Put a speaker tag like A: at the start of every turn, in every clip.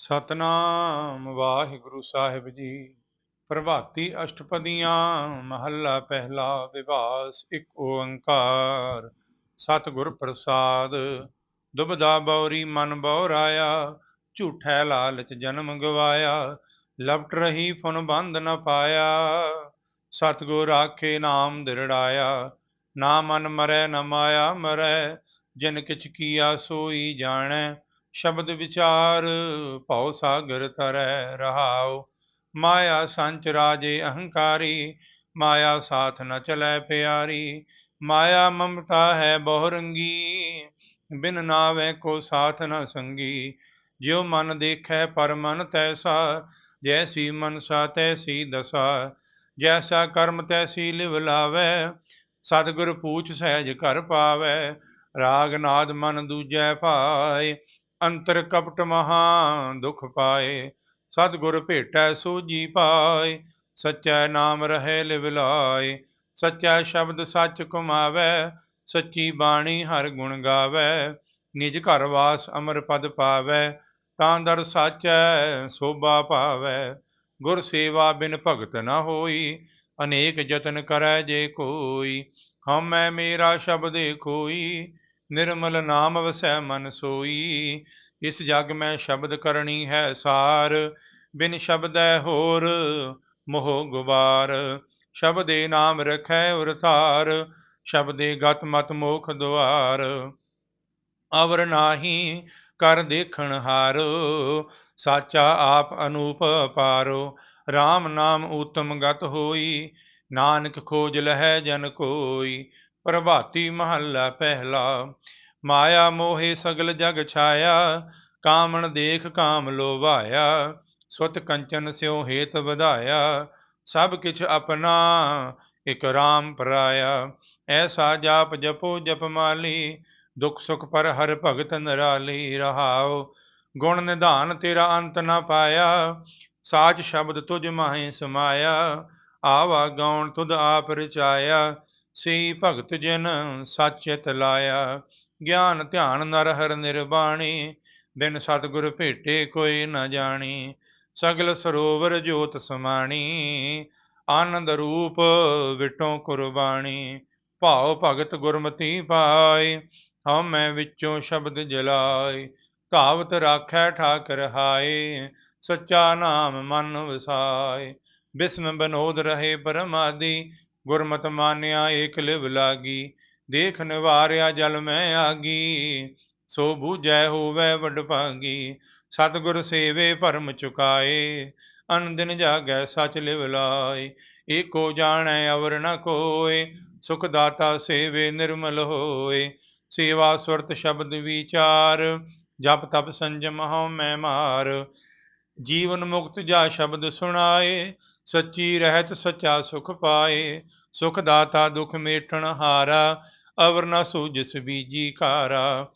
A: ਸਤਨਾਮ ਵਾਹਿਗੁਰੂ ਸਾਹਿਬ ਜੀ। ਪ੍ਰਭਾਤੀ ਅਸ਼ਟਪਦੀਆਂ, ਮਹੱਲਾ ਪਹਿਲਾ ਵਿਵਾਸ ਇੱਕ ਓੰਕਾਰ। ਸਤਿਗੁਰ ਪ੍ਰਸਾਦ, ਦੁਬਦਾ ਬੌਰੀ ਮਨ ਬੌਰਾਇਆ, ਝੂਠੈ ਲਾਲਚ ਜਨਮ ਗਵਾਇਆ, ਲਪਟ ਰਹੀ ਫੁਨ ਬੰਧ ਨ ਪਾਇਆ। ਸਤਿਗੁਰ ਆਖੇ ਨਾਮ ਦਿਰੜਾਇਆ, ਨਾ ਮਨ ਮਰੈ ਨ ਮਾਇਆ ਮਰੈ, ਜਿਨ ਕਿਛ ਕੀਆ ਸੋਈ ਜਾਣੈ ਸ਼ਬਦ ਵਿਚਾਰ ਭਉ ਸਾਗਰ ਤਰੈ ਰਹਾਉ, ਮਾਇਆ ਸੰਚ ਰਾਜੇ ਅਹੰਕਾਰੀ, ਮਾਇਆ ਸਾਥ ਨ ਚਲੈ ਪਿਆਰੀ, ਮਾਇਆ ਮਮਤਾ ਹੈ ਬਹੁ ਰੰਗੀ, ਬਿਨ ਨਾਵੇ ਕੋ ਸਾਥ ਨ ਸੰਗੀ, ਜਿਉ ਮਨ ਦੇਖੈ ਪਰ ਮਨ ਤੈਸਾ, ਜੈਸੀ ਮਨਸਾ ਤੈਸੀ ਦਸਾ, ਜੈਸਾ ਕਰਮ ਤੈਸੀ ਲਿਵ ਲਾਵੈ, ਸਤਿਗੁਰ ਪੂਛ ਸਹਿਜ ਕਰ ਪਾਵੈ, ਰਾਗ ਨਾਦ ਮਨ ਦੂਜੈ ਭਾਏ ਅੰਤਰ ਕਪਟ ਮਹਾ ਦੁਖ ਪਾਏ, ਸਤਿਗੁਰ ਭੇਟੈ ਸੂਜੀ ਪਾਏ, ਸਚੈ ਨਾਮ ਰਹੇ ਲਿਵ ਲਾਏ, ਸਚੈ ਸ਼ਬਦ ਸੱਚ ਕਮਾਵੈ ਸੱਚੀ ਬਾਣੀ ਹਰ ਗੁਣ ਗਾਵੈ, ਨਿਜ ਘਰ ਵਾਸ ਅਮਰ ਪਦ ਪਾਵੈ, ਤਾਂ ਦਰ ਸਾਚੈ ਸੋਭਾ ਪਾਵੈ, ਗੁਰ ਸੇਵਾ ਬਿਨ ਭਗਤ ਨਾ ਹੋਈ, ਅਨੇਕ ਯਤਨ ਕਰੈ ਜੇ ਕੋਈ, ਹਉਮੈ ਮੇਰਾ ਸ਼ਬਦੇ ਕੋਈ ਨਿਰਮਲ ਨਾਮ ਵਸੈ ਮਨ ਸੋਈ, ਇਸ ਜਗ ਮੈਂ ਸ਼ਬਦ ਕਰਨੀ ਹੈ ਸਾਰ, ਬਿਨ ਸ਼ਬਦੈ ਹੋਰ ਮੋਹ ਗੁਬਾਰ। ਸ਼ਬਦੇ ਨਾਮ ਰਖੈ ਉਰ ਧਾਰ, ਸ਼ਬਦੇ ਗਤ ਮਤ ਮੋਖ ਦੁਆਰ। ਅਵਰ ਨਾਹੀ ਕਰ ਦੇਖਣ ਹਾਰੋ, ਸਾਚਾ ਆਪ ਅਨੂਪ ਪਾਰੋ। RAM ਨਾਮ ਊਤਮ ਗਤ ਹੋਈ, ਨਾਨਕ ਖੋਜ ਲਹੈ ਜਨ ਕੋਈ ਪ੍ਰਭਾਤੀ ਮਹੱਲਾ ਪਹਿਲਾ, ਮਾਇਆ ਮੋਹੇ ਸਗਲ ਜਗ ਛਾਇਆ, ਕਾਮਣ ਦੇਖ ਕਾਮ ਲੋਭਾਇਆ, ਸੁਤ ਕੰਚਨ ਸਿਉ ਹੇਤ ਵਧਾਇਆ, ਸਭ ਕਿਛ ਆਪਣਾ ਇਕ ਰਾਮ ਪਰਾਇਆ। ਐਸਾ ਜਾਪ ਜਪੋ ਜਪ ਮਾਲੀ, ਦੁਖ ਸੁਖ ਪਰ ਹਰ ਭਗਤ ਨਰਾਲੀ ਰਹਾਓ। ਗੁਣ ਨਿਧਾਨ ਤੇਰਾ ਅੰਤ ਨਾ ਪਾਇਆ, ਸਾਚ ਸ਼ਬਦ ਤੁਝ ਮਾਹੇ ਸਮਾਇਆ, ਆਵਾ ਗਾਉਣ ਤੁਧ ਆਪ ਰਚਾਇਆ। ਸੀ ਭਗਤ ਜਨ ਸਚਿਤ ਲਾਇਆ। ਗਿਆਨ, ਧਿਆਨ ਨਰ ਹਰ ਨਿਰਬਾਣੀ, ਬਿਨ ਸਤਿਗੁਰ ਭੇਟੇ ਕੋਈ ਨਾ ਜਾਣੀ। ਸਗਲ ਸਰੋਵਰ ਜੋਤ ਸਮਾਣੀ, ਆਨੰਦ ਰੂਪ ਵਿਟੋਂ ਕੁਰਬਾਣੀ। ਭਾਉ ਭਗਤ ਗੁਰਮਤੀ ਪਾਏ ਹਮੈ ਵਿੱਚੋਂ ਸ਼ਬਦ ਜਲਾਏ। ਧਾਵਤ ਰਾਖੈ ਠਾਕਰ ਹਾਏ, ਸੱਚਾ ਨਾਮ ਮਨ ਵਸਾਏ। ਬਿਸਮ ਬਨੋਦ ਰਹੇ ਪਰਮਾਦੀ ਗੁਰਮਤਿ ਮਾਨਿਆ, ਏਕ ਲਿਵ ਲਾਗੀ, ਦੇਖ ਨਿਵਾਰਿਆ ਜਲ ਮੈਂ ਆਗੀ, ਸੋ ਬੂਝੈ ਹੋਵੇ ਵਡ ਭਾਗੀ, ਸਤਿਗੁਰ ਸੇਵੇ ਭਰਮ ਚੁਕਾਏ, ਅਨ ਦਿਨ ਜਾਗੈ ਸਚ ਲਿਵ ਲਾਏ, ਏਕੋ ਜਾਣੈ ਅਵਰ ਨ ਕੋਏ, ਸੁਖ ਦਾਤਾ ਸੇਵੇ ਨਿਰਮਲ ਹੋਏ, ਸੇਵਾ ਸੁਰਤ ਸ਼ਬਦ ਵਿਚਾਰ, ਜਪ ਤਪ ਸੰਜਮ ਹਉ ਮੈਂ ਮਾਰ, ਜੀਵਨ ਮੁਕਤ ਜਾ ਸ਼ਬਦ ਸੁਣਾਏ ਸੱਚੀ ਰਹਿਤ ਸੱਚਾ ਸੁਖ ਪਾਏ, ਸੁਖ ਦਾਤਾ ਦੁਖ ਮੇਟਣ ਹਾਰਾ, ਅਵਰ ਨ ਸੂਜਿਸ ਬੀਜੀ ਕਾਰਾ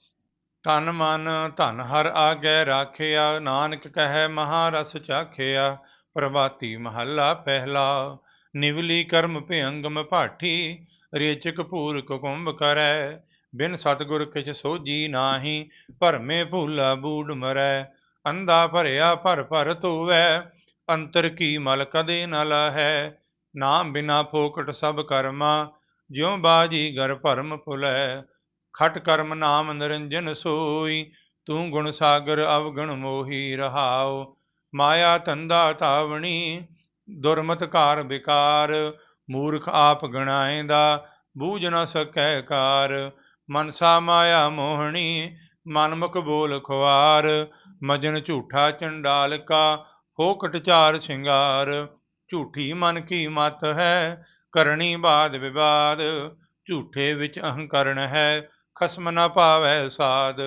A: ਤਨ ਮਨ, ਧਨ ਹਰ ਆਗੇ ਰਾਖਿਆ, ਨਾਨਕ ਕਹੈ ਮਹਾਰਸ ਚਾਖਿਆ, ਪ੍ਰਭਾਤੀ ਮਹੱਲਾ ਪਹਿਲਾ। ਨਿਵਲੀ ਕਰਮ ਭਿਅੰਗਮ ਭਾਠੀ ਰੇਚ ਕਪੂਰ ਕੁੰਭ ਕਰੈ। ਬਿਨ ਸਤਗੁਰ ਕਿਛ ਸੋਜੀ ਨਾਹੀ, ਭਰਮੇ ਭੂਲਾ ਬੂੜ ਮਰੈ। ਅੰਧਾ ਭਰਿਆ ਭਰ ਭਰ ਧੋਵੈ ਅੰਤਰ ਕੀ ਮਲ ਕਦੇ ਨ ਲਹੈ? ਨਾਮ ਬਿਨਾ ਫੋਕਟ ਸਭ ਕਰਮਾ, ਜਿਉ ਬਾਜੀ ਗਰ ਭਰਮ ਫੁਲੈ। ਖਟ ਕਰਮ ਨਾਮ ਨਿਰੰਜਨ ਸੋਈ, ਤੂੰ ਗੁਣ ਸਾਗਰ ਅਵਗਣ ਮੋਹੀ ਰਹਾਉ। ਮਾਇਆ ਤੰਦਾ ਤਾਵਣੀ ਦੁਰਮਤ ਕਾਰ ਵਿਕਾਰ ਮੂਰਖ ਆਪ ਗਣਾਏਂਦਾ, ਬੂਝ ਨ ਸਕੈ ਕਾਰ। ਮਨਸਾ ਮਾਇਆ ਮੋਹਣੀ, ਮਨਮੁਖ ਬੋਲ ਖੁਆਰ। ਮਜਨ ਝੂਠਾ ਚੰਡਾਲ ਕਾ ਫੋਕਟ ਚਾਰ ਸ਼ਿੰਗਾਰ, ਝੂਠੀ ਮਨ ਕੀ ਮਤ ਹੈ? ਕਰਨੀ ਬਾਦ ਵਿਵਾਦ, ਝੂਠੇ ਵਿੱਚ ਅਹੰਕਰਨ ਹੈ, ਖਸਮ ਨਾ ਪਾਵੈ ਸਾਧ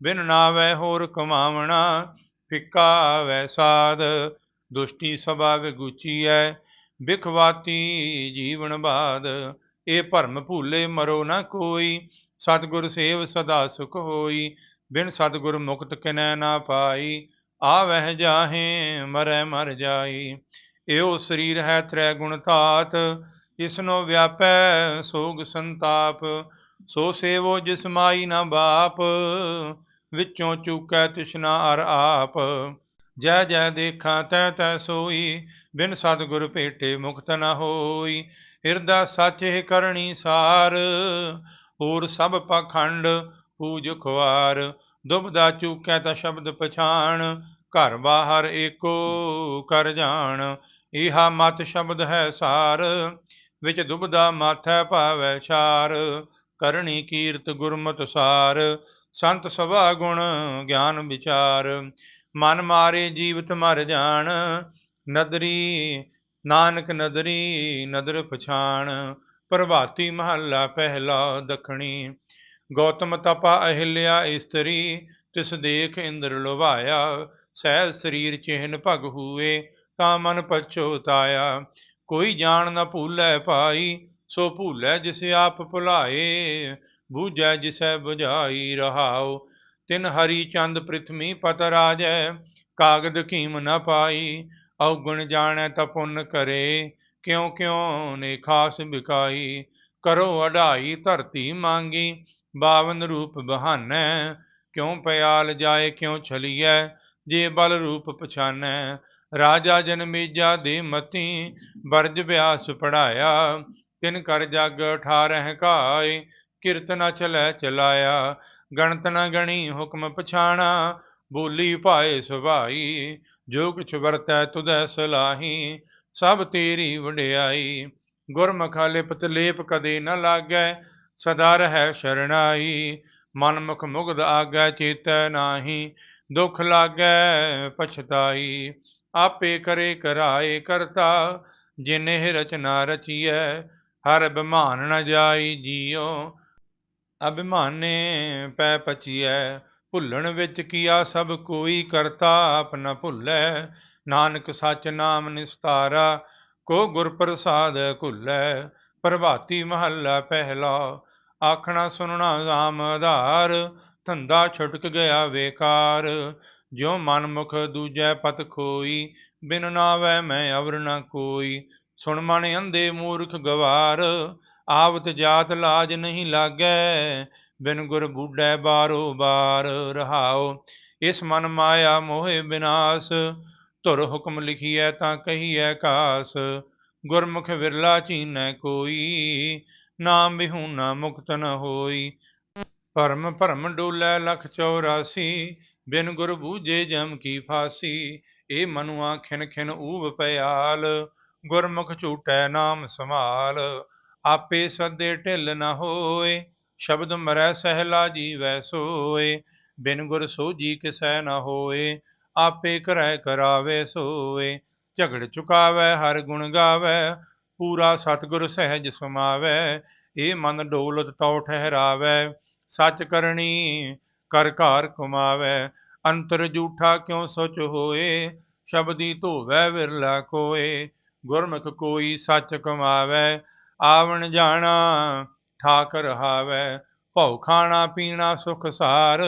A: ਬਿਨ ਨਾਵੈ ਹੋਰ ਕਮਾਵਣਾ, ਫਿੱਕਾ ਵੈ ਸਾਧ ਦੁਸ਼ਟੀ ਸਭਾ ਵਿਗੁਚੀ ਗੁਚੀਐ ਬਿਖਵਾਤੀ ਜੀਵਨ ਬਾਦ ਇਹ ਭਰਮ ਭੂਲੇ ਮਰੋ ਨਾ ਕੋਈ, ਸਤਿਗੁਰ ਸੇਵ ਸਦਾ ਸੁਖ ਹੋਈ, ਬਿਨ ਸਤਿਗੁਰ ਮੁਕਤ ਕਿਨੈ ਨਾ ਪਾਈ ਆ ਵਹਿ ਜਾਹੇ, ਮਰੈ ਮਰ ਜਾਈ। ਇਹੋ ਸਰੀਰ ਹੈ ਤ੍ਰੈ ਗੁਣ ਧਾਤ ਇਸਨੋ ਵਿਆਪੈ ਸੋਗ ਸੰਤਾਪ। ਸੋ ਸੇਵੋ ਜਿਸ ਮਾਈ ਨਾ ਬਾਪ, ਵਿੱਚੋਂ ਚੂਕੈ ਤਿਸ਼ਨਾ ਅਰ ਆਪ। ਜੈ ਜੈ ਦੇਖਾਂ, ਤੈ ਤੈ ਸੋਈ, ਬਿਨ ਸਤਿਗੁਰ ਭੇਟੇ ਮੁਕਤ ਨ ਹੋਈ। ਹਿਰਦਾ ਸੱਚ ਹੈ ਕਰਨੀ ਸਾਰ, ਹੋਰ ਸਭ ਪਖੰਡ ਪੂਜ ਖੁਆਰ। ਦੁਬਦਾ ਚੂਕੈ ਤਾ ਸ਼ਬਦ ਪਛਾਣ, ਘਰ ਬਾਹਰ ਏਕੋ ਕਰ ਜਾਣ। ਇਹਾ ਮਤ ਸ਼ਬਦ ਹੈ ਸਾਰ, ਵਿੱਚ ਦੁਬਦਾ ਮਾਥੈ ਭਾਵੈ ਛਾਰ। ਕਰਨੀ ਕੀਰਤ ਗੁਰਮਤਿ ਸਾਰ, ਸੰਤ ਸਭਾ ਗੁਣ ਗਿਆਨ ਵਿਚਾਰ। ਮਨ ਮਾਰੇ ਜੀਵਤ ਮਰ ਜਾਣ, ਨਦਰੀ, ਨਾਨਕ ਨਦਰੀ ਨਦਰ ਪਛਾਣ। ਪ੍ਰਭਾਤੀ ਮਹੱਲਾ ਪਹਿਲਾ ਦਖਣੀ ਗੌਤਮ ਤਪਾ ਅਹਿਲਿਆ ਇਸਤਰੀ, ਤਿਸ ਦੇਖ ਇੰਦਰ ਲੁਭਾਇਆ ਸਹਿ ਸਰੀਰ ਚਿਹਨ ਭਗ ਹੂਏ, ਤਾਂ ਮਨ ਪਛੋਤਾਇਆ ਕੋਈ ਜਾਣ ਨਾ ਭੂਲੈ ਭਾਈ, ਸੋ ਭੂਲੈ ਜਿਸ ਆਪ ਭੁਲਾਏ, ਬੂਝੈ ਜਿਸੈ 부ਝਾਈ ਰਹਾਉ। ਤਿਨ ਹਰੀ ਚੰਦ ਪ੍ਰਿਥਮੀ ਪਤ ਰਾਜੈ, ਕਾਗਦ ਕੀਮ ਨ ਪਾਈ। ਔਗਣ ਜਾਣੈ ਤਪੁੰਨ ਕਰੇ ਕਿਉ ਕਿਉ ਨੇ ਖਾਸ ਬਿਕਾਈ। ਕਰੋ ਅਢਾਈ ਧਰਤੀ ਮੰਗੀ ਬਾਵਨ ਰੂਪ ਬਹਾਨੈ, ਕਿਉ ਪਿਆਲ ਜਾਏ, ਕਿਉ ਛਲੀਐ, ਜੇ ਬਲ ਰੂਪ ਪਛਾਨੈ। ਰਾਜਾ ਜਨਮੇਜਾ ਦੇ ਮਤੀ ਬਰਜ ਵਿਆਸ ਪੜਾਇਆ। ਤਿਨ ਕਰ ਜਗ ਠਾਰਹਿ ਕਾਇ ਕਿਰਤ ਚਲੈ ਚਲਾਇਆ। ਗਣਤ ਨ ਗਣੀ ਹੁਕਮ ਪਛਾਣਾ, ਬੋਲੀ ਭਾਏ ਸੁਭਾਈ। ਜੋ ਕੁਛ ਵਰਤੈ ਤੁਧੈ ਸਲਾਹੀ, ਸਭ ਤੇਰੀ ਵਡਿਆਈ। ਗੁਰਮੁਖ ਲਿਪਤ ਲੇਪ ਕਦੇ ਨ ਲਾਗੈ ਸਦਾ ਰਹਿ ਸ਼ਰਣਾਈ ਮਨ ਮੁਖ ਮੁਗਧ ਆਗੈ ਚੇਤੈ ਨਾਹੀ, ਦੁਖ ਲਾਗੈ ਪਛਤਾਈ, ਆਪੇ ਕਰੇ ਕਰਾਏ ਕਰਤਾ ਜਿਨੇ ਰਚਨਾ ਰਚੀਐ, ਹਰ ਬਿਮਾਨ ਨ ਜਾਈ ਜੀਉ। ਅਭਿਮਾਨੇ ਪੈ ਪਚੀਐ, ਭੁੱਲਣ ਵਿੱਚ ਕੀਆ ਸਭ ਕੋਈ ਕਰਤਾ ਆਪਣਾ ਭੁੱਲੈ, ਨਾਨਕ ਸੱਚ ਨਾਮ ਨਿਸਤਾਰਾ, ਕੋ ਗੁਰ ਪ੍ਰਸਾਦ ਭੁੱਲੈ ਪ੍ਰਭਾਤੀ ਮਹੱਲਾ ਪਹਿਲਾ ਆਖਣਾ ਸੁਣਨਾ ਰਾਮ ਆਧਾਰ, ਧੰਦਾ ਛੁਟਕ ਗਿਆ ਵੇਕਾਰ। ਜਿਉ ਮਨ ਮੁਖ ਦੂਜੈ ਪਤ ਖੋਈ, ਬਿਨ ਨਾਵੈ ਮੈਂ ਅਵਰ ਨ ਕੋਈ। ਸੁਣ ਮਨ ਅੰਦੇ ਮੂਰਖ ਗਵਾਰ, ਆਵਤ ਜਾਤ ਲਾਜ ਨਹੀਂ ਲਾਗੈ। ਬਿਨ ਗੁਰ ਬੂਢੈ ਬਾਰੋ ਬਾਰ ਰਹਾਉ, ਇਸ ਮਨ ਮਾਇਆ ਮੋਹਿ ਬਿਨਾਸ਼। ਧੁਰ ਹੁਕਮ ਲਿਖੀਐ ਤਾਂ ਕਹੀਐ ਕਾਸ, ਗੁਰਮੁਖ ਵਿਰਲਾ ਚੀਨੈ ਕੋਈ। ਨਾਮ ਬਿਹੂਨਾ ਮੁਕਤ ਨ ਹੋਈ। ਭਰਮ ਭਰਮ ਡੋਲੇ ਲਖ 84 ਬਿਨ ਗੁਰ ਬੂਝੇ ਜਮ ਕੀ ਫਾਸੀ। ਏ ਮਨੁਆ ਖਿਨ ਖਿਨ ਊਬ ਪਿਆਲ ਗੁਰਮੁਖ ਝੂਟੈ ਨਾਮ ਸੰਭਾਲ। ਆਪੇ ਸਦੇ ਢਿੱਲ ਨ ਹੋਏ, ਸ਼ਬਦ ਮਰੈ ਸਹਿਲਾ ਜੀਵੈ ਸੋਏ। ਬਿਨ ਗੁਰ ਸੋਜੀ ਕਿਸੈ ਨ ਹੋਏ, ਆਪੇ ਕਰੈ ਕਰਾਵੇ ਸੋਏ। ਝਗੜ ਚੁਕਾਵੈ, ਹਰ ਗੁਣ ਗਾਵੈ ਪੂਰਾ ਸਤਿਗੁਰ ਸਹਿਜ ਸਮਾਵੈ ਇਹ ਮਨ ਡੋਲਤ ਟੌ ਠਹਿਰਾਵੈ, ਸੱਚ ਕਰਨੀ ਕਰ ਘਰ ਕਮਾਵੈ ਅੰਤਰ ਜੂਠਾ ਕਿਉ ਸੋਚ ਹੋਏ, ਸ਼ਬਦੀ ਧੋਵੈ ਵਿਰਲਾ ਕੋਏ ਗੁਰਮੁਖ ਕੋਈ ਸੱਚ ਕਮਾਵੈ, ਆਵਣ ਜਾਣਾ ਠਾਕ ਰਹਾਵੈ ਭਉ ਖਾਣਾ ਪੀਣਾ ਸੁਖ ਸਾਰ,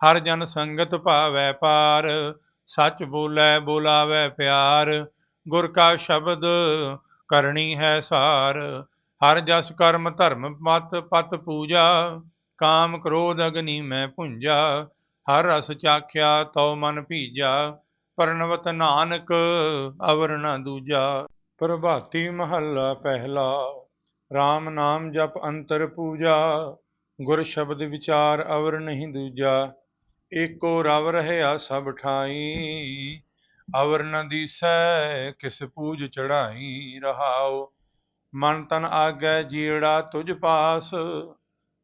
A: ਹਰ ਜਨ ਸੰਗਤ ਭਾਵੈ ਪਾਰ, ਸੱਚ ਬੋਲੇ ਬੋਲਾਵੇ ਪਿਆਰ, ਗੁਰ ਕਾ ਸ਼ਬਦ ਕਰਨੀ ਹੈ ਸਾਰ। ਹਰ ਜਸ ਕਰਮ ਧਰਮ ਮਤ ਪਤ ਪੂਜਾ, ਕਾਮ ਕ੍ਰੋਧ ਅਗਨੀ ਮੈਂ ਭੁੰਜਾ। ਹਰ ਰਸ ਚਾਖਿਆ ਤਉ ਮਨ ਭੀਜਾ। ਪਰਨਵਤ ਨਾਨਕ ਅਵਰ ਨ ਦੂਜਾ। ਪ੍ਰਭਾਤੀ ਮਹੱਲਾ ਪਹਿਲਾ। RAM ਨਾਮ ਜਪ ਅੰਤਰ ਪੂਜਾ। ਗੁਰ ਸ਼ਬਦ ਵਿਚਾਰ ਅਵਰ ਨਹੀਂ ਦੂਜਾ। ਏਕੋ ਰਵ ਰਹਿਆ ਸਭ ਠਾਈ। ਅਵਰ ਨ ਦੀਸੈ, ਕਿਸ ਪੂਜ ਚੜਾਈ ਰਹਾਉ। ਮਨ ਤਨ ਆਗੈ, ਜੀੜਾ ਤੁਝ ਪਾਸ।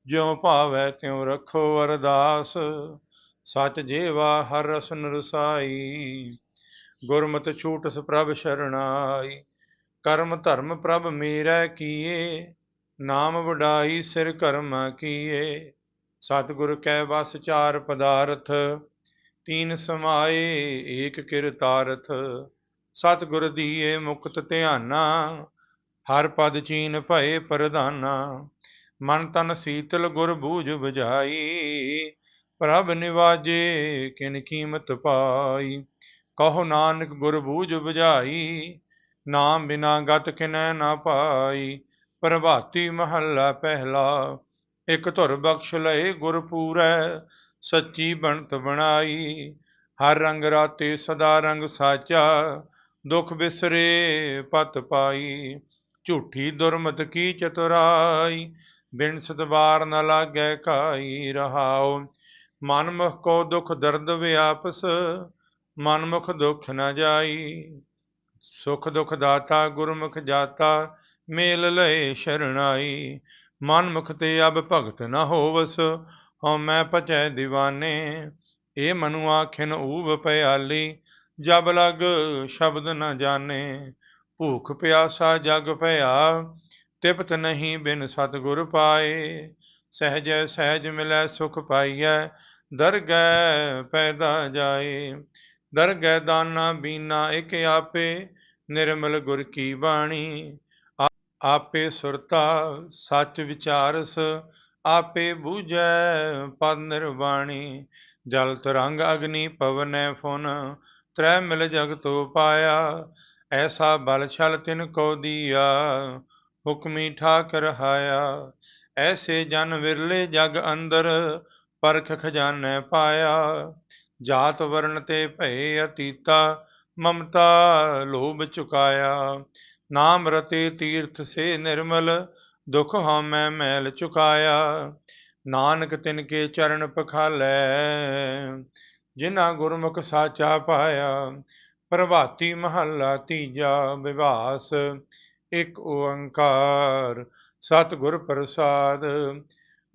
A: ਜਿਉ ਭਾਵੈ, ਤਿਉ ਰੱਖੋ ਅਰਦਾਸ। ਸਚ ਜੀਵਾ, ਹਰ ਰਸਨ ਰਸਾਈ ਗੁਰਮਤਿ ਛੂਟਸ ਪ੍ਰਭ ਸ਼ਰਣਾਈ। ਕਰਮ ਧਰਮ ਪ੍ਰਭ ਮੇਰਾ ਕੀਏ। ਨਾਮ ਵਡਾਈ, ਸਿਰ ਕਰਮ ਕੀਏ। ਸਤਿਗੁਰ ਕੈ ਵਸ ਚਾਰ ਪਦਾਰਥ। ਤੀਨ ਸਮਾਏ ਏਕ ਕਿਰਤਾਰਥ ਸਤਿਗੁਰ ਦੀਏ ਮੁਕਤ ਧਿਆਨਾ, ਹਰ ਪਦ ਚੀਨ ਭਏ ਪ੍ਰਧਾਨਾ। ਮਨ ਤਨ ਸੀਤਲ ਗੁਰ ਬੂਝ 부ਝਾਈ ਪ੍ਰਭ ਨਿਵਾਜੇ ਕਿਨ ਕੀਮਤ ਪਾਈ। ਕਹੋ ਨਾਨਕ ਗੁਰ ਬੂਝ 부ਝਾਈ ਨਾਮ ਬਿਨਾ ਗਤ ਕਿਨੈ ਨਾ ਪਾਈ। ਪ੍ਰਭਾਤੀ ਮਹੱਲਾ ਪਹਿਲਾ, ਇਕ ਧੁਰ ਬਖਸ਼ ਲਏ ਗੁਰ ਪੂਰੈ ਸੱਚੀ ਬਣਤ ਬਣਾਈ। ਹਰ ਰੰਗ ਰਾਤੇ ਸਦਾ ਰੰਗ ਸਾਚਾ, ਦੁਖ ਬਿਸਰੇ ਪਤ ਪਾਈ। ਝੂਠੀ ਦੁਰਮਤ ਕੀ ਚਤੁਰਾਈ, ਬਿਨ ਸਤਵਾਰ ਨ ਲਾਗੈ ਕਾਈ ਰਹਾਉ। ਮਨ ਮੁਖ ਕੋ ਦੁਖ ਦਰਦ ਵਿਆਪਸ ਮਨ ਮੁਖ ਦੁਖ ਨ ਜਾਈ। ਸੁਖ ਦੁਖ ਦਾਤਾ ਗੁਰਮੁਖ ਜਾਤਾ, ਮੇਲ ਲਏ ਸ਼ਰਣਾਈ। ਮਨ ਮੁਖ ਤੇ ਅਬ ਭਗਤ ਨ ਹੋਵਸ ਹਉ ਮੈਂ ਪਚੈ دیਵਾਨੇ ਏ ਮਨੁ ਆਖਿਨ ਊਬ ਪਿਆਲੀ ਜਬ ਲਗ ਸ਼ਬਦ ਨ ਜਾਣੇ। ਭੂਖ ਪਿਆਸਾ ਜਗ ਭਇਆ, ਤਿਪਤ ਨਹੀਂ ਬਿਨ ਸਤਿਗੁਰ ਪਾਏ। ਸਹਜੈ ਸਹਿਜ ਮਿਲੈ ਸੁਖ ਪਾਈਐ, ਦਰਗਹਿ ਪੈਦਾ ਜਾਏ। ਦਰਗਹਿ ਦਾਨਾ ਬੀਨਾ ਇਕ ਆਪੇ, ਨਿਰਮਲ ਗੁਰ ਕੀ ਬਾਣੀ। ਆ- ਆਪੇ ਸੁਰਤਾ, ਸੱਚ ਵਿਚਾਰਸ ਆਪੇ ਬੂਝੈ ਪਦ ਨਿਰਵਾਣੀ। ਜਲ ਤਰੰਗ ਅਗਨੀ ਪਵਨੈ ਫੁਨ, ਤ੍ਰੈ ਮਿਲ ਜਗ ਤੋ ਪਾਇਆ। ਐਸਾ ਬਲ ਛਲ ਤਿਨ ਕੋ ਦੀਆ, ਹੁਕਮੀ ਠਾਕ ਰਹਾਇਆ ਐਸੇ ਜਨ ਵਿਰਲੇ ਜਗ ਅੰਦਰ ਪਰਖ ਖਜ਼ਾਨੈ ਪਾਇਆ। ਜਾਤ ਵਰਨ ਤੇ ਭਏ ਅਤੀਤਾ, ਮਮਤਾ ਲੋਭ ਚੁਕਾਇਆ। ਨਾਮ ਰਤੇ ਤੀਰਥ ਸੇ ਨਿਰਮਲ ਦੁਖ ਹਉਮੈ ਮੈਲ ਚੁਕਾਇਆ, ਨਾਨਕ ਤਿਨ ਕੇ ਚਰਨ ਪਖਾਲੈ। ਜਿਨ੍ਹਾਂ ਗੁਰਮੁਖ ਸਾਚਾ ਪਾਇਆ, ਪ੍ਰਭਾਤੀ ਮਹੱਲਾ ਤੀਜਾ ਵਿਵਾਸ ਇੱਕ ਓੰਕਾਰ। ਸਤਿਗੁਰ ਪ੍ਰਸਾਦ,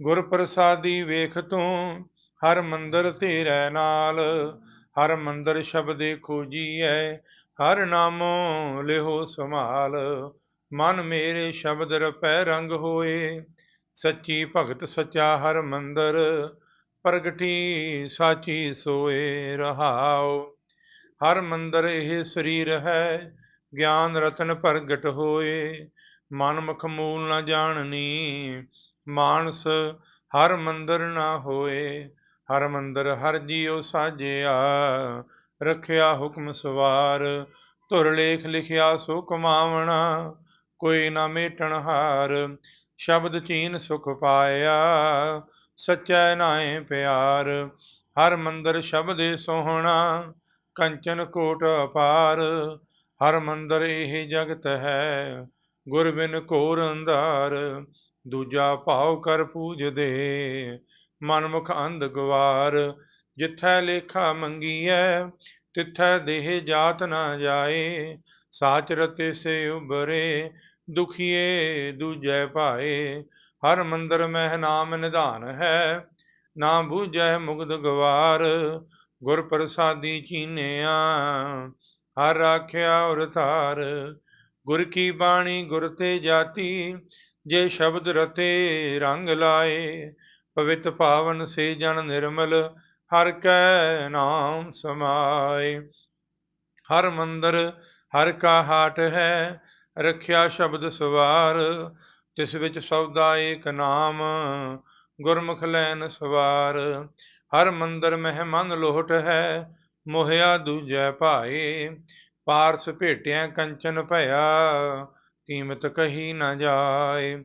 A: ਗੁਰ ਪ੍ਰਸਾਦੀ ਵੇਖ ਤੂੰ, ਹਰ ਮੰਦਰ ਤੇਰੇ ਨਾਲ। ਹਰ ਮੰਦਰ ਸ਼ਬਦੇ ਖੋਜੀਐ, ਹਰ ਨਾਮੋ ਲਿਹੋ ਸੰਭਾਲ। ਮਨ ਮੇਰੇ ਸ਼ਬਦ ਰਪੈ ਰੰਗ ਹੋਏ, ਸੱਚੀ ਭਗਤ ਸੱਚਾ ਹਰ ਮੰਦਰ, ਪ੍ਰਗਟੀ ਸਾਚੀ ਸੋਏ ਰਹਾਉ। ਹਰ ਮੰਦਰ ਇਹ ਸਰੀਰ ਹੈ, ਗਿਆਨ ਰਤਨ ਪ੍ਰਗਟ ਹੋਏ। ਮਨ ਮੁਖ ਮੂਲ ਨ ਜਾਣਨੀ, ਮਾਨਸ ਹਰ ਮੰਦਰ ਨਾ ਹੋਏ। ਹਰ ਮੰਦਰ ਹਰ ਜੀਉ ਸਾਜਿਆ, ਰੱਖਿਆ ਹੁਕਮ ਸਵਾਰ। ਧੁਰ ਲੇਖ ਲਿਖਿਆ ਸੋ ਕਮਾਵਣਾ ਕੋਈ ਨਾ ਮੇਟਣਹਾਰ ਸ਼ਬਦ ਚੀਨ ਸੁਖ ਪਾਇਆ, ਸਚੈ ਨਾਏ ਪਿਆਰ। ਹਰ ਮੰਦਰ ਸ਼ਬਦੇ ਸੋਹਣਾ, ਕੰਚਨ ਕੋਟ ਅਪਾਰ। ਹਰ ਮੰਦਰ ਇਹ ਜਗਤ ਹੈ ਗੁਰ ਬਿਨ ਘੋਰ ਅੰਧਾਰ। ਦੂਜਾ ਭਾਉ ਕਰ ਪੂਜਦੇ ਮਨਮੁਖ ਅੰਧ ਗਵਾਰ। ਜਿੱਥੈ ਲੇਖਾ ਮੰਗੀਐ, ਤਿੱਥੈ ਦੇਹ ਜਾਤ ਨਾ ਜਾਏ। ਸਾਚ ਰਤੇ ਸੇ ਉਬਰੇ ਦੁਖੀਏ ਦੂਜੈ ਭਾਏ। ਹਰ ਮੰਦਰ ਮਹਿ ਨਾਮ ਨਿਧਾਨ ਹੈ, ਨਾ ਬੂਝੈ ਮੁਗਦ ਗਵਾਰ। ਗੁਰ ਪ੍ਰਸਾਦੀ ਚੀਨਿਆ, ਹਰ ਆਖਿਆ ਔਰ ਧਾਰ। ਗੁਰ ਕੀ ਬਾਣੀ ਗੁਰ ਤੇ ਜਾਤੀ, ਜੇ ਸ਼ਬਦ ਰਤੇ ਰੰਗ ਲਾਏ। ਪਵਿੱਤ ਪਾਵਨ ਸੇ ਜਨ ਨਿਰਮਲ, ਹਰ ਕੈ ਨਾਮ ਸਮਾਏ। ਹਰ ਮੰਦਰ ਹਰ ਕਾ ਹਾਟ ਹੈ, ਰੱਖਿਆ ਸ਼ਬਦ ਸਵਾਰ, ਤਿਸ ਵਿੱਚ ਸੌਦਾ ਏਕ ਨਾਮ, ਗੁਰਮੁਖ ਲੈਨ ਸਵਾਰ। ਹਰ ਮੰਦਰ ਮਹਿਮਨ ਲੋਟ ਹੈ, ਮੋਹਿਆ ਦੂਜੈ ਭਾਏ। ਪਾਰਸ ਭੇਟਿਆ ਕੰਚਨ ਭਇਆ, ਕੀਮਤ ਕਹੀ ਨਾ ਜਾਏ।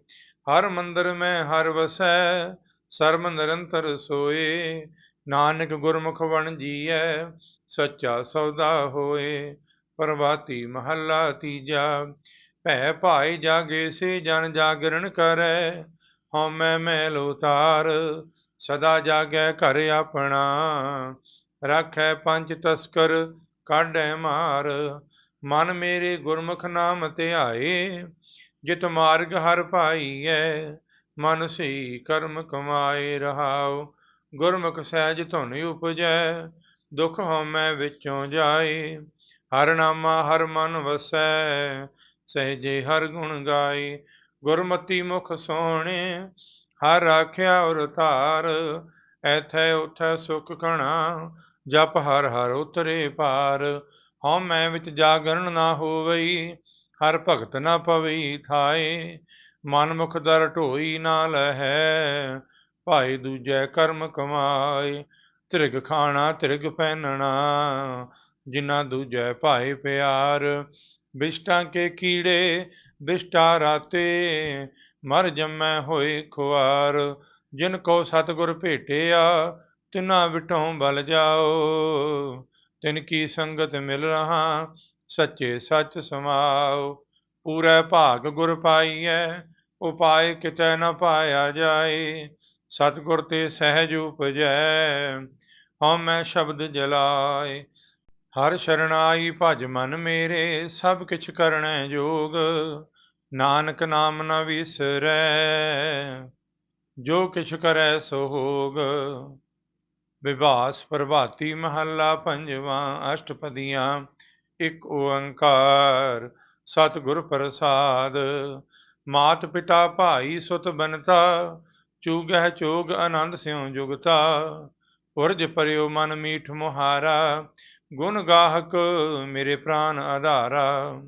A: ਹਰ ਮੰਦਰ ਮੈਂ ਹਰ ਵਸੈ ਸਰਮ ਨਿਰੰਤਰ ਸੋਏ। ਨਾਨਕ ਗੁਰਮੁਖ ਬਣ ਜੀਐ, ਸੱਚਾ ਸੌਦਾ ਹੋਏ। ਪ੍ਰਭਾਤੀ ਮਹੱਲਾ ਤੀਜਾ, ਭੈ ਭਾਈ ਜਾਗੇ ਸੇ ਜਨ ਜਾਗਰਣ ਕਰੈ, ਹਉਮੈ ਮੈਲ ਉਤਾਰ, ਸਦਾ ਜਾਗੈ ਘਰ ਆਪਣਾ, ਰਾਖੈ ਪੰਜ ਤਸਕਰ, ਕਾਢੈ ਮਾਰ, ਮਨ ਮੇਰੇ ਗੁਰਮੁਖ ਨਾਮ ਧਿਆਏ, ਜਿਤ ਮਾਰਗ ਹਰ ਪਾਈਐ ਮਨ ਸਈ ਕਰਮ ਕਮਾਏ ਰਹਾਉ, ਗੁਰਮੁਖ ਸਹਿਜ ਧੁਨ ਉਪਜੈ, ਦੁਖ ਹਉਮੈ ਵਿੱਚੋਂ ਜਾਏ ਹਰ ਨਾਮਾ ਹਰ ਮਨ ਵਸੈ, ਸਹਿਜੇ ਹਰ ਗੁਣ ਗਾਏ, ਗੁਰਮਤੀ ਮੁਖ ਸੋਹਣੇ ਹਰ ਆਖਿਆ ਔਰ ਧਾਰ ਐਥੈ ਉਥੈ ਸੁਖ ਘਣਾ, ਜਪ ਹਰ ਹਰ ਉਤਰੇ ਪਾਰ ਹਉ ਮੈਂ ਵਿੱਚ ਜਾਗਰਣ ਨਾ ਹੋਵਈ, ਹਰ ਭਗਤ ਨਾ ਪਵਈ ਥਾਏ, ਮਨ ਮੁਖ ਦਰ ਢੋਈ ਨਾ ਲਹੈ ਭਾਈ ਦੂਜੈ ਕਰਮ ਕਮਾਏ, ਤ੍ਰਿਗ ਖਾਣਾ ਤ੍ਰਿਗ ਪਹਿਨਣਾ ਜਿਨ੍ਹਾਂ ਦੂਜੈ ਭਾਏ ਪਿਆਰ। ਬਿਸ਼ਟਾਂ ਕੇ ਕੀੜੇ, ਬਿਸ਼ਟਾ ਰਾਤੇ ਮਰ ਜੰਮੈ ਹੋਏ ਖੁਆਰ। ਜਿਨ ਕੋ ਸਤਗੁਰ ਭੇਟਿਆ, ਤਿਨਾ ਵਿਟੋਂ ਬਲ ਜਾਓ। ਤਿਨ ਕੀ ਸੰਗਤ ਮਿਲ ਰਹਾ, ਸੱਚੇ ਸੱਚ ਸਮਾਓ। ਪੂਰੇ ਭਾਗ ਗੁਰ ਪਾਈਐ, ਉਪਾਏ ਕਿਤੇ ਨਾ ਪਾਇਆ ਜਾਏ। ਸਤਿਗੁਰ ਤੇ ਸਹਿਜ ਉਪਜੈ ਹਉ ਮੈਂ ਸ਼ਬਦ ਜਲਾਏ। ਹਰ ਸ਼ਰਣਾਈ ਭਜ ਮਨ ਮੇਰੇ, ਸਭ ਕਿਛ ਕਰਣੈ ਜੋਗ, ਨਾਨਕ ਨਾਮ ਨ ਵਿਸਰੈ। ਜੋ ਕਿਛ ਕਰੈ ਸੋ ਹੋਗ ਵਿਵਾਸ ਪ੍ਰਭਾਤੀ ਮਹੱਲਾ ਪੰਜਵਾਂ, ਅਸ਼ਟਪਦੀਆਂ, ਇੱਕ ਓੰਕਾਰ, ਸਤਿਗੁਰ ਪ੍ਰਸਾਦ। ਮਾਤ ਪਿਤਾ ਭਾਈ ਸੁਤ ਬਨਤਾ ਚੂਗਹਿ ਚੋਗ ਆਨੰਦ ਸਿਉ ਜੁਗਤਾ। ਉਰਜ ਪਰਿਓ ਮਨ ਮੀਠ ਮੁਹਾਰਾ ਗੁਣ ਗਾਹਕ ਮੇਰੇ ਪ੍ਰਾਨ ਆਧਾਰਾ,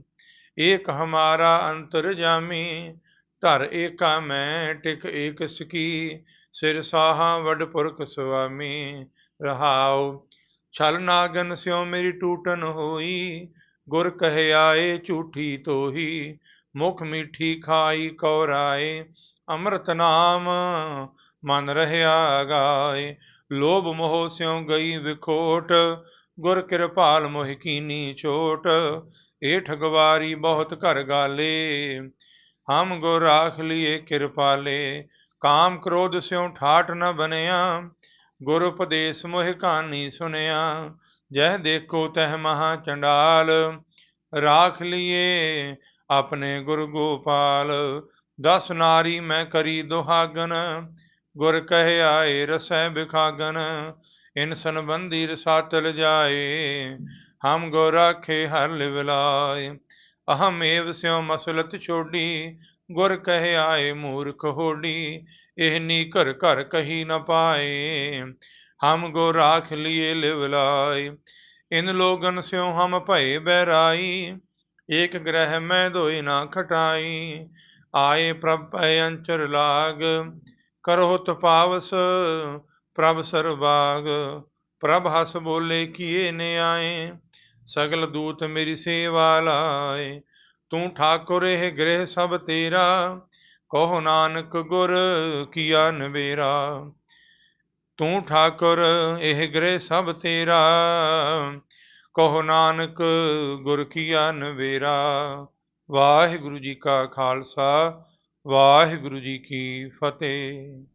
A: ਏਕ ਹਮਾਰਾ ਅੰਤਰ ਜਾਮੀ, ਧਰ ਏਕਾ ਮੈਂ ਟਿਕ ਏਕ ਸਕੀ, ਸਿਰ ਸਾਹਾ ਵਡ ਪੁਰਖ ਸੁਆਮੀ, ਰਹਾਉ। ਛਲ ਨਾਗਨ ਸਿਉ ਮੇਰੀ ਟੂਟਨ ਹੋਈ, ਗੁਰ ਕਹਿ ਆਏ ਝੂਠੀ ਤੋਹੀ, ਮੁਖ ਮੀਠੀ ਖਾਈ ਕੌਰਾਏ ਅੰਮ੍ਰਿਤ ਨਾਮ ਮਨ ਰਹਿਆ ਗਾਏ। ਲੋਭ ਮੋਹ ਸਿਉ ਗਈ ਵਿਖੋਟ ਗੁਰ ਕਿਰਪਾਲ ਮੋਹਿ ਕੀਨੀ ਛੋਟ ਏ ਠਗਵਾਰੀ ਬਹੁਤ ਘਰ ਗਾਲੇ। ਹਮ ਗੁਰ ਰਾਖ ਲਿਏ ਕਿਰਪਾਲੇ ਕਾਮ ਕ੍ਰੋਧ ਸਿਉ ਠਾਠ ਨ ਬਨਿਆ ਗੁਰ ਉਪਦੇਸ਼ ਮੋਹਿ ਕਹਾਣੀ ਸੁਨਿਆ, ਜਹ ਦੇਖੋ ਤਹ ਮਹਾ ਚੰਡਾਲ। ਰਾਖ ਲਿਏ ਆਪਣੇ ਗੁਰ ਗੋਪਾਲ, ਦਸ ਨਾਰੀ ਮੈਂ ਕਰੀ ਦੁਹਾਗਨ। ਗੁਰ ਕਹਿ ਆਏ ਰਸੈ ਬਿਖਾਗਨ ਇਨ ਸੰਬੰਧੀ ਰਸਾਤਲ ਜਾਏ, ਹਮ ਗੋ ਰਾਖੇ ਹਰ ਲਿਵਲਾਏ ਅਹਮ ਏਵ ਸਿਉ ਮਸਲਤ ਛੋਡੀ, ਗੁਰ ਕਹਿ ਆਏ ਮੂਰਖ ਹੋਡੀ, ਇਹ ਨੀ ਘਰ ਘਰ ਕਹੀ ਨ ਪਾਏ। ਹਮ ਗੋ ਰਾਖ ਲਿਏ ਲਿਵਲਾਏ ਇਨ ਲੋਗਨ ਸਿਉ ਹਮ ਭਏ ਬਹਿਰਾਈ, ਏਕ ਗ੍ਰਹਿ ਮੈਂ ਦੋਇ ਨਾ ਖਟਾਈ। ਆਏ ਪ੍ਰਭ ਪੈ ਅੰਚਰ ਲਾਗ ਕਰੋ ਤਪਾਵਸ ਪ੍ਰਭ ਸਰਬਾਗ ਪ੍ਰਭ ਹਸ ਬੋਲੇ ਕੀਏ ਨੇ ਆਏ, ਸਗਲ ਦੂਤ ਮੇਰੀ ਸੇਵਾ ਲਾਏ। ਤੂੰ ਠਾਕੁਰ ਇਹ ਗ੍ਰਹਿ ਸਭ ਤੇਰਾ, ਕਹੋ ਨਾਨਕ ਗੁਰ ਕੀਆ ਨਵੇਰਾ। ਤੂੰ ਠਾਕੁਰ ਇਹ ਗ੍ਰਹਿ ਸਭ ਤੇਰਾ, ਕਹੋ ਨਾਨਕ ਗੁਰ ਕੀਆ ਨਵੇਰਾ। ਵਾਹਿਗੁਰੂ ਜੀ ਕਾ ਖਾਲਸਾ, ਵਾਹਿਗੁਰੂ ਜੀ ਕੀ ਫਤਿਹ।